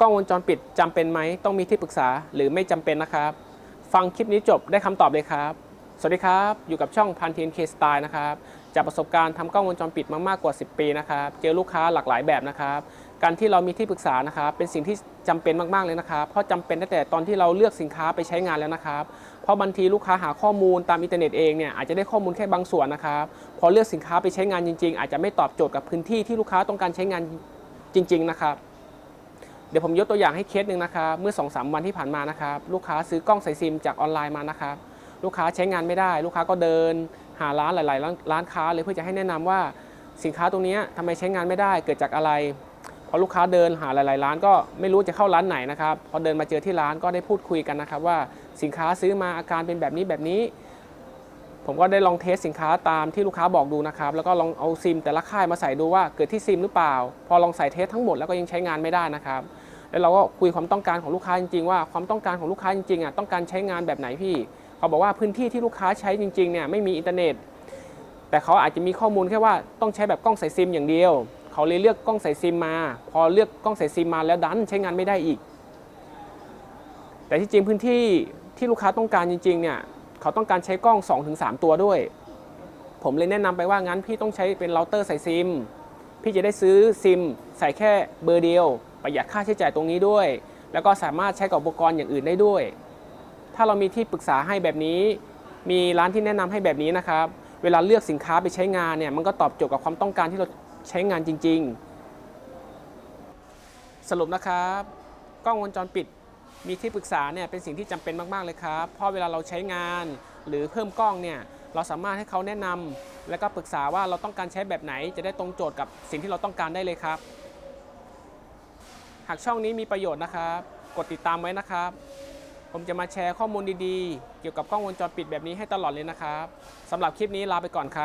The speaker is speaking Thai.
กล้องวงจรปิดจำเป็นไหมต้องมีที่ปรึกษาหรือไม่จำเป็นนะครับ ฟังคลิปนี้จบได้คำตอบเลยครับ สวัสดีครับ อยู่กับช่องพันทีนเคสไตล์นะครับจากประสบการณ์ทำกล้องวงจรปิดมามากกว่า 10 ปีนะครับเจอลูกค้าหลากหลายแบบนะครับการที่เรามีที่ปรึกษานะครับเป็นสิ่งที่จำเป็นมาก ๆ เลยนะครับ เพราะจำเป็นตั้งแต่ตอนที่เราเลือกสินค้าไปใช้งานแล้วนะครับ เพราะบางทีลูกค้าหาข้อมูลตามอินเทอร์เน็ตเองเนี่ยอาจจะได้ข้อมูลแค่บางส่วนนะครับ พอเลือกสินค้าไปใช้งานจริง ๆ อาจจะไม่ตอบโจทย์กับพื้นที่ที่ลูกค้าต้องการใช้งานจริง ๆ นะครับ ดี๋ยวผมยกตัวอย่างให้เคสหนึ่งนะครับเมื่อ2อสวันที่ผ่านมานะครับลูกค้าซื้อกล้องใสายซิมจากออนไลน์มานะครับลูกค้าใช้งานไม่ได้ ลูกค้าก็เดิน หาร้านหลาย ๆ ร้านร้านค้าเลยเพื่อจะให้แนะนำว่าสินค้าตรงนี้ทำไมใช้งานไม่ได้เกิดจากอะไรพอลูกค้าเดินหาหลาย ๆ ร้านก็ไม่รู้จะเข้าร้านไหนนะครับพอเดินมาเจอที่ร้านก็ได้พูดคุยกันนะครับ ว่าสินค้าซื้อมาอาการเป็นแบบนี้แบบนี้ ผมก็ได้ลองเทสสินค้าตามที่ลูกค้าบอกดูนะครับ แล้วก็ลองเอาซิมแต่ละค่ายมาใส่ดูว่าเกิดที่ซิมหรือเปล่า พอลองใส่เทสทั้งหมดแล้วก็ยังใช้งานไม่ได้นะครับ แล้วเราก็คุยความต้องการของลูกค้าจริงๆว่าความต้องการของลูกค้าจริงๆอะต้องการใช้งานแบบไหนพี่ เขาบอกว่าพื้นที่ที่ลูกค้าใช้จริงๆเนี่ยไม่มีอินเทอร์เน็ต แต่เขาอาจจะมีข้อมูลแค่ว่าต้องใช้แบบกล้องใสายซิมอย่างเดียว เขาเลยเลือกกล้องใสายซิมมา พอเลือกกล้องใสายซิมมาแล้วดันใช้งานไม่ได้อีก แต่ที่จริงพื้นที่ที่ลูกค้าต้องการจริงๆเนี่ยเขาต้องการใช้กล้อง 2-3 ตัวด้วย ผมเลยแนะนำไปว่างั้นพี่ต้องใช้เป็นเราเตอร์ใส่ซิม พี่จะได้ซื้อซิมใส่แค่เบอร์เดียว ประหยัดค่าใช้จ่ายตรงนี้ด้วย แล้วก็สามารถใช้กับอุปกรณ์อย่างอื่นได้ด้วย ถ้าเรามีที่ปรึกษาให้แบบนี้ มีร้านที่แนะนำให้แบบนี้นะครับ เวลาเลือกสินค้าไปใช้งานเนี่ยมันก็ตอบโจทย์กับความต้องการที่เราใช้งานจริง ๆ สรุปนะครับ กล้องวงจรปิดมีที่ปรึกษาเนี่ยเป็นสิ่งที่จำเป็นมาก ๆ เลยครับ เพราะเวลาเราใช้งานหรือเพิ่มกล้องเนี่ยเราสามารถให้เขาแนะนำและก็ปรึกษาว่าเราต้องการใช้แบบไหนจะได้ตรงโจทย์กับสิ่งที่เราต้องการได้เลยครับ หากช่องนี้มีประโยชน์นะครับ กดติดตามไว้นะครับ ผมจะมาแชร์ข้อมูลดีๆ เกี่ยวกับกล้องวงจรปิดแบบนี้ให้ตลอดเลยนะครับสำหรับคลิปนี้ลาไปก่อนครับ